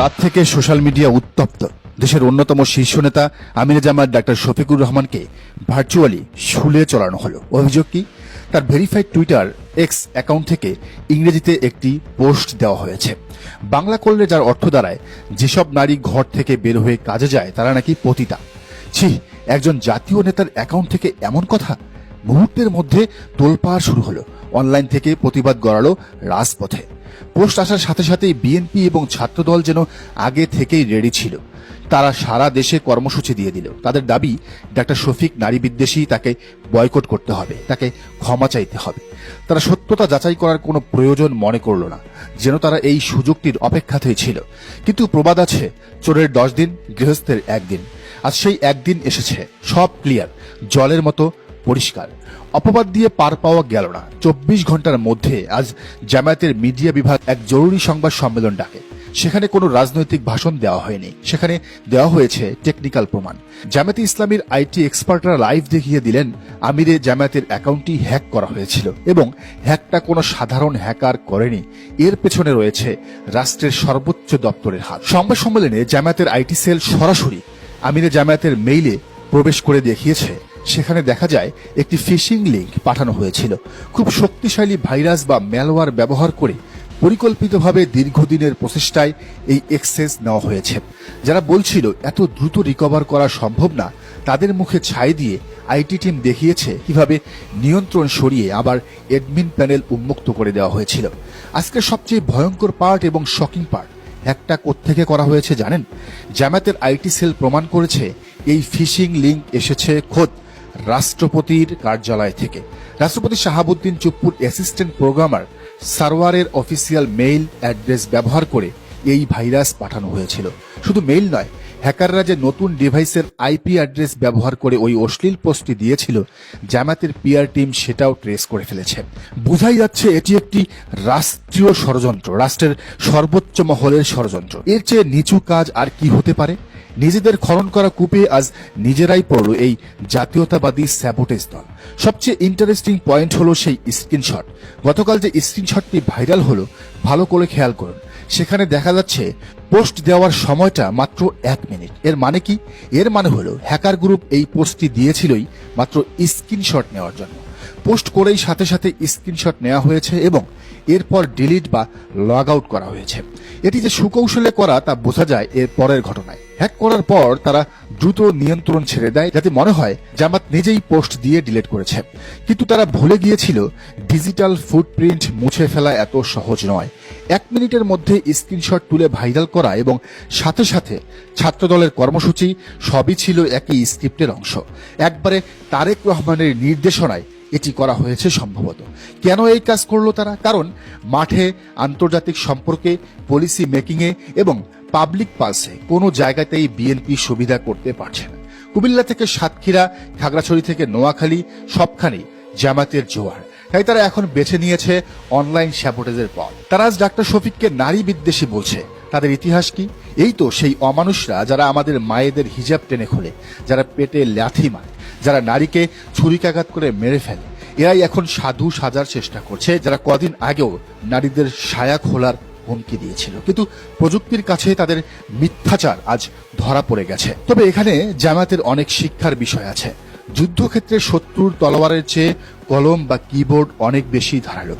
রাত থেকে social media উত্তপ্ত। দেশের অন্যতম শীর্ষ নেতা আমিনে জামাত ডাক্তার শফিকুর রহমানকে ভার্চুয়ালি শুলে চড়ানো হলো। অভিযোগ কি? তার ভেরিফাইড টুইটার এক্স অ্যাকাউন্ট থেকে ইংরেজিতে একটি পোস্ট দেওয়া হয়েছে। বাংলা করলে যার অর্থ দাঁড়ায়, যেসব নারী ঘর থেকে বের হয়ে কাজে যায়, তারা নাকি পতিতা। ছি, একজন জাতীয় নেতার অ্যাকাউন্ট থেকে এমন কথা? মুহূর্তের মধ্যে তোলপাড় শুরু হলো। অনলাইন থেকে প্রতিবাদ গড়ালো রাজপথে। পোস্ট আসার সাথে সাথেই বিএনপি এবং ছাত্রদল যেন আগে থেকেই রেডি ছিল। তারা সারা দেশে কর্মসূচি দিয়ে দিল। তাদের দাবি, ডাক্তার শফিক নারী বিদ্বেষী তাকে বয়কট করতে হবে, তাকে ক্ষমা চাইতে হবে। তারা সত্যতা যাচাই করার কোনো প্রয়োজন মনে করল না, যেন তারা এই সুযোগটির অপেক্ষাতেই ছিল। কিন্তু প্রবাদ আছে, চোরের দশ দিন, গৃহস্থের একদিন। আজ সেই একদিন এসেছে, সব ক্লিয়ার জলের মতো পরিষ্কার। অপবাদ দিয়ে পার পাওয়া গেল না। চব্বিশ ঘণ্টার মধ্যে আজ জামায়াতের মিডিয়া বিভাগ এক জরুরি সংবাদ সম্মেলন ডাকে। সেখানে কোনো রাজনৈতিক ভাষণ দেওয়া হয়নি। সেখানে দেওয়া হয়েছে টেকনিক্যাল প্রমাণ। জামায়াতে ইসলামীর আইটি এক্সপার্টরা লাইভ দেখিয়ে দিলেন, আমিরে জামায়াতের অ্যাকাউন্টটি হ্যাক করা হয়েছিল এবং হ্যাকটা কোনো সাধারণ হ্যাকার করেনি। এর পেছনে রয়েছে রাষ্ট্রের সর্বোচ্চ দপ্তরের হাত। সংবাদ সম্মেলনে জামায়াতের আইটি সেল সরাসরি আমিরে জামায়াতের মেইলে প্রবেশ করে দেখিয়েছে সেখানে দেখা যায় একটি ফিশিং লিঙ্ক পাঠানো হয়েছিল। খুব শক্তিশালী ভাইরাস বা ম্যালওয়ার ব্যবহার করে পরিকল্পিতভাবে দীর্ঘদিনের প্রচেষ্টায় এই এক্সেস নেওয়া হয়েছে। যারা বলছিল এত দ্রুত রিকভার করা সম্ভব না, তাদের মুখে ছাই দিয়ে আইটি টিম দেখিয়েছে কীভাবে নিয়ন্ত্রণ সরিয়ে আবার এডমিন প্যানেল উন্মুক্ত করে দেওয়া হয়েছিল। আজকের সবচেয়ে ভয়ঙ্কর পার্ট এবং শকিং পার্ট একটা কোত্থেকে করা হয়েছে জানেন? জামাতের আইটি সেল প্রমাণ করেছে, এই ফিশিং লিঙ্ক এসেছে খোদ। রাষ্ট্রপতির কার্যালয় থেকে। রাষ্ট্রপতি শাহাবুদ্দিন চুপ্পুর অ্যাসিস্ট্যান্ট প্রোগ্রামার সারওয়ারের অফিসিয়াল মেইল অ্যাড্রেস ব্যবহার করে এই ভাইরাস পাঠানো হয়েছিল। শুধু মেইল নয় হ্যাকাররা যে নতুন ডিভাইসের আইপি অ্যাড্রেস ব্যবহার করে ওই অশ্লীল পোস্টটি দিয়েছিল, জামাতের পিআর টিম সেটাও ট্রেস করে ফেলেছে। বোঝাই যাচ্ছে এটি একটি রাষ্ট্রীয় ষড়যন্ত্র, রাষ্ট্রের সর্বোচ্চ মহলের ষড়যন্ত্র। এর চেয়ে নিচু কাজ আর কি হতে পারে? নিজেদের খনন করা কূপে আজ নিজেরাই পড়ল এই জাতীয়তাবাদী স্যাবোটেজ দল। সবচেয়ে ইন্টারেস্টিং পয়েন্ট হলো সেই স্ক্রিনশট। গতকাল যে স্ক্রিনশটটি ভাইরাল হলো, ভালো করে খেয়াল করুন। সেখানে দেখা যাচ্ছে, পোস্ট দেওয়ার সময়টা মাত্র এক মিনিট। এর মানে কি? এর মানে হলো, হ্যাকার গ্রুপ এই পোস্টটি দিয়েছিলই মাত্র স্ক্রিনশট নেওয়ার জন্য। পোস্ট করেই সাথে সাথে স্ক্রিনশট নেওয়া হয়েছে এবং এরপর ডিলিট বা লগ আউট করা হয়েছে। এটি যে সুকৌশলে করা তা বোঝা যায় এর পরের ঘটনায়। হ্যাক করার পর তারা দ্রুত নিয়ন্ত্রণ ছেড়ে দেয়, যাতে মনে হয় জামাত নিজেই পোস্ট দিয়ে ডিলিট করেছে। কিন্তু তারা ভুলে গিয়েছিল, ডিজিটাল ফুটপ্রিন্ট মুছে ফেলা এত সহজ নয়। এক মিনিটের মধ্যে স্ক্রিনশট তুলে ভাইরাল করা এবং সাথে সাথে ছাত্রদলের কর্মসূচি সবই ছিল একই স্ক্রিপ্টের অংশ। একবারে তারেক রহমানের নির্দেশনায় এটি করা হয়েছে সম্ভবত। কেন এই কাজ করল তারা? কারণ মাঠে আন্তর্জাতিক সম্পর্কে, পলিসি মেকিংয়ে এবং পাবলিক পালসে কোনো জায়গাতেই বিএনপি সুবিধা করতে পারছে না। কুমিল্লা থেকে সাতক্ষীরা, খাগড়াছড়ি থেকে নোয়াখালী, সবখানেই জামাতের জোয়ার। তাই তারা এখন বেছে নিয়েছে অনলাইন স্যাবোটেজের পথ। তারা আজ ডাক্তার শফিককে নারী বিদ্বেষী বলছে। তাদের ইতিহাস কি? এই তো সেই অমানুষরা যারা আমাদের মায়েদের হিজাব টেনে খোলে, যারা পেটে লাথি মারে। যারা নারীকে ছুরিকাঘাত করে মেরে ফেলে, এরাই এখন সাধু সাজার চেষ্টা করছে, যারা কদিন আগেও নারীদের সায়া খোলার হুমকি দিয়েছিল। কিন্তু প্রযুক্তির কাছে তাদের মিথ্যাচার আজ ধরা পড়ে গেছে। তবে এখানে জামাতের অনেক শিক্ষার বিষয় আছে। যুদ্ধক্ষেত্রে শত্রুর তলোয়ারের চেয়ে কলম বা কিবোর্ড অনেক বেশি ধারালো।